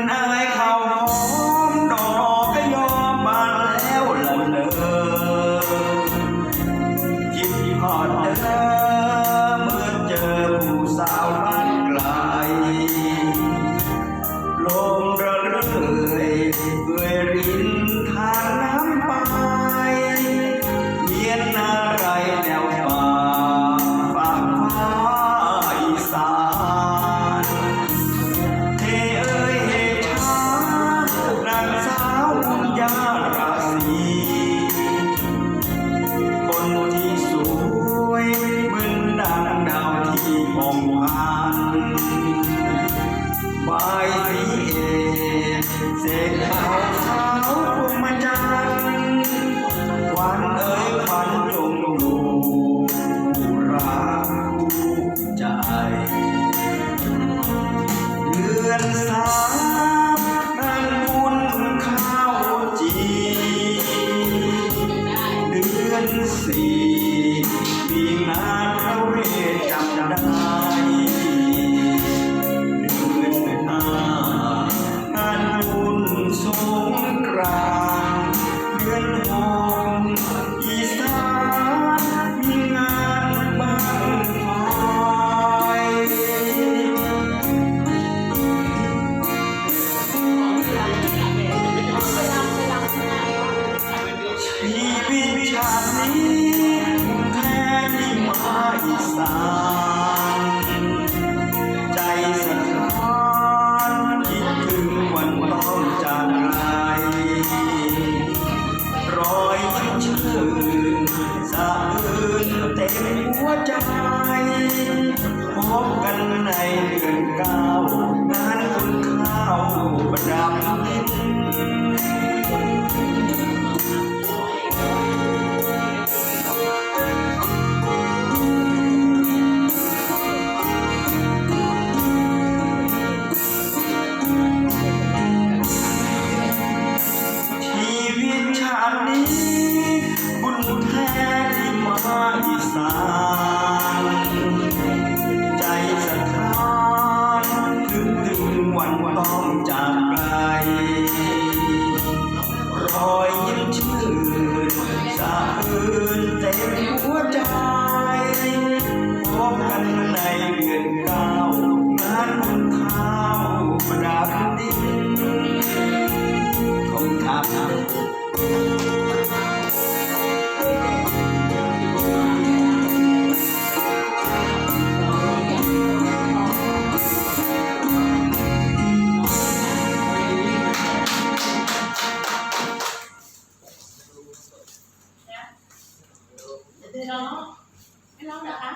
that an. ทีคนที่สวยเหมือนดางดาวที่มองผ่านบตีเอเสกขาวขาวพวงยันวันเอ๋ยวันจงดูรักใจเดือนสา แท้ที่มาอีสใจสะท้อนคิดถึงวันต้องจากไรรอยที่ชื่นสะอื้นเต็มหัวใจพบกันในเดือนเก้างานคุณข้าวประดับ side. ร้องไม่ร้องเหรอคะ